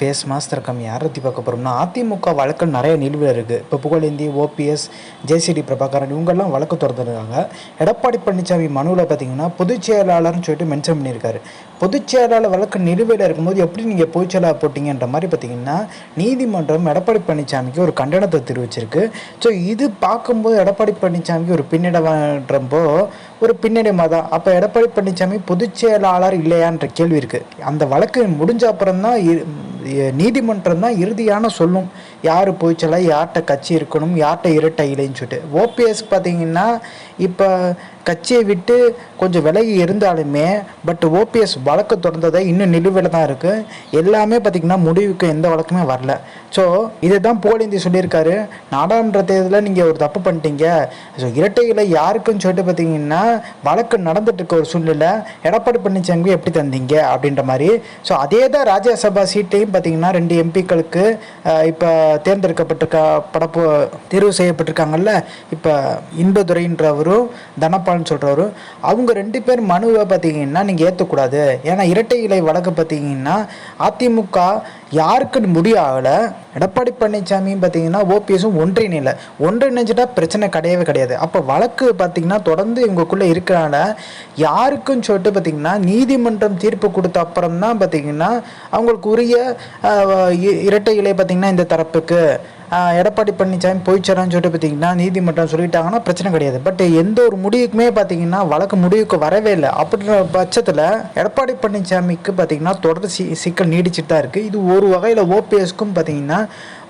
Face master come யாரை பற்றி பார்க்க போகிறோம்னா அதிமுக வழக்கு நிறைய நிலுவையில் இருக்குது இப்போ புகழேந்தி ஓபிஎஸ் ஜேசிடி பிரபாகரன் இவங்கெல்லாம் வழக்கு திறந்துருக்காங்க எடப்பாடி பழனிசாமி மனுவில் பார்த்தீங்கன்னா பொதுச் செயலாளர்னு சொல்லிட்டு மென்ஷன் பண்ணியிருக்காரு. பொதுச் செயலாளர் வழக்கு நிலுவையில் இருக்கும்போது எப்படி நீங்கள் பொதுச் செயலாளர் போட்டிங்கன்ற மாதிரி பார்த்தீங்கன்னா நீதிமன்றம் எடப்பாடி பழனிசாமிக்கு ஒரு கண்டனத்தை தெரிவிச்சிருக்கு. ஸோ இது பார்க்கும்போது எடப்பாடி பழனிசாமிக்கு ஒரு பின்னடைவான்றப்போ ஒரு பின்னடைமாக தான். அப்போ எடப்பாடி பழனிசாமி பொதுச் செயலாளர் இல்லையான்ற கேள்வி இருக்குது அந்த வழக்கு முடிஞ்ச அப்புறம் தான் நீதிமன்றம் தான் இறுதியான சொல்லும். யார் போய்ச்சல யார்கிட்ட கட்சி இருக்கணும் யார்கிட்ட இரட்டை இல்லைன்னு சொல்லிட்டு. ஓபிஎஸ் பார்த்தீங்கன்னா இப்போ கட்சியை விட்டு கொஞ்சம் விலகி இருந்தாலுமே பட் ஓபிஎஸ் வழக்கு தொடர்ந்ததை இன்னும் நிலுவையில் தான் இருக்குது எல்லாமே பார்த்திங்கன்னா முடிவுக்கு எந்த வழக்குமே வரல. ஸோ இதை தான் புகழேந்தி சொல்லியிருக்காரு. நாடாளுமன்ற தேர்தலில் நீங்கள் ஒரு தப்பு பண்ணிட்டீங்க. ஸோ இரட்டை யாருக்குன்னு சொல்லிட்டு பார்த்தீங்கன்னா வழக்கு நடந்துட்டு இருக்க ஒரு சூழ்நிலை எடப்பாடி பழனிசாமி எப்படி தந்தீங்க அப்படின்ற மாதிரி. ஸோ அதே தான் ராஜ்யசபா சீட்டையும் பார்த்தீங்கன்னா ரெண்டு எம்பிக்களுக்கு இப்போ தேர்ந்தெடுக்கப்பட்டிருக்க படப்பு தேர்வு செய்யப்பட்டிருக்காங்கல்ல இப்போ இன்பதுரைன்றவரும் தனப்பால்னு சொல்கிறவரும் அவங்க ரெண்டு பேர் மனுவை பார்த்தீங்கன்னா நீங்கள் ஏற்றக்கூடாது ஏன்னா இரட்டை இலை வழக்கு பார்த்தீங்கன்னா அதிமுக யாருக்குன்னு முடியாகலை. எடப்பாடி பழனிசாமியும் பார்த்தீங்கன்னா ஓபிஎஸும் ஒன்றிணைல ஒன்றிணைஞ்சிட்டா பிரச்சனை கிடையவே கிடையாது. அப்போ வழக்கு பார்த்தீங்கன்னா தொடர்ந்து இவங்களுக்குள்ளே இருக்கிறனால யாருக்குன்னு சொல்லிட்டு பார்த்தீங்கன்னா நீதிமன்றம் தீர்ப்பு கொடுத்த அப்புறம் தான் பார்த்தீங்கன்னா அவங்களுக்கு உரிய இரட்டை இலை பார்த்தீங்கன்னா இந்த தரப்புக்கு. எடப்பாடி பழனிசாமி போயிச்சாரான்னு சொல்லிட்டு பார்த்தீங்கன்னா நீதிமன்றம் சொல்லிட்டாங்கன்னா பிரச்சனை கிடையாது. பட் எந்த ஒரு முடிவுக்குமே பார்த்தீங்கன்னா வழக்கு முடிவுக்கு வரவே இல்லை. அப்படின்ற பட்சத்தில் எடப்பாடி பழனிசாமிக்கு பார்த்தீங்கன்னா தொடர் சி சிக்கல் நீடிச்சுட்டு தான் இருக்குது இது ஒரு வகையில் ஓபிஎஸ்க்கும் பார்த்தீங்கன்னா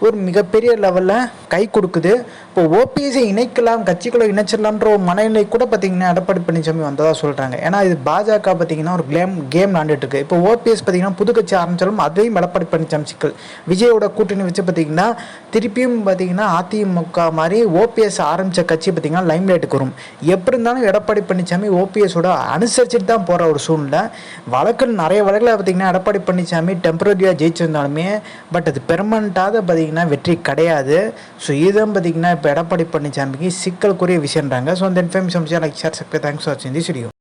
ஒரு மிகப்பெரிய லெவலில் கை கொடுக்குது. இப்போ ஓபிஎஸ்ஐ இணைக்கலாம் கட்சிகளை இணைச்சிடலாம்ன்ற ஒரு மனநிலை கூட பார்த்தீங்கன்னா எடப்பாடி பழனிசாமி வந்ததாக சொல்கிறாங்க ஏன்னா இது பாஜக பார்த்தீங்கன்னா ஒரு கேம் கேம் விளாண்டுட்டு இருக்கு இப்போ ஓபிஎஸ் பார்த்தீங்கன்னா புது கட்சி ஆரம்பித்தாலும் அதையும் எடப்பாடி பழனிசாமி சிக்கல். விஜயோட கூட்டணி வச்சு பார்த்தீங்கன்னா திருப்பியும் பார்த்தீங்கன்னா அதிமுக மாதிரி ஓபிஎஸ் ஆரம்பித்த கட்சி பார்த்தீங்கன்னா லைம் லைட்டுக்கு வரும். எப்படி இருந்தாலும் எடப்பாடி பழனிசாமி ஓபிஎஸோட அனுசரிச்சுட்டு தான் போகிற ஒரு சூழ்நிலை. வழக்கில் நிறைய வழக்கில் பார்த்தீங்கன்னா எடப்பாடி பழனிசாமி டெம்பரரியாக ஜெயிச்சிருந்தாலுமே பட் அது பெர்மனண்ட்டாக பார்த்தீங்கன்னா பார்த்திங்கன்னா வெற்றி கிடையாது. ஸோ இதுதான் பார்த்திங்கன்னா இப்போ எடப்பாடி பழனிசாமிக்கு சிக்கலுக்குரிய விஷயன்றாங்க ஸோ அந்த information like share subscribe thanks for வாட்சிங் தி வீடியோ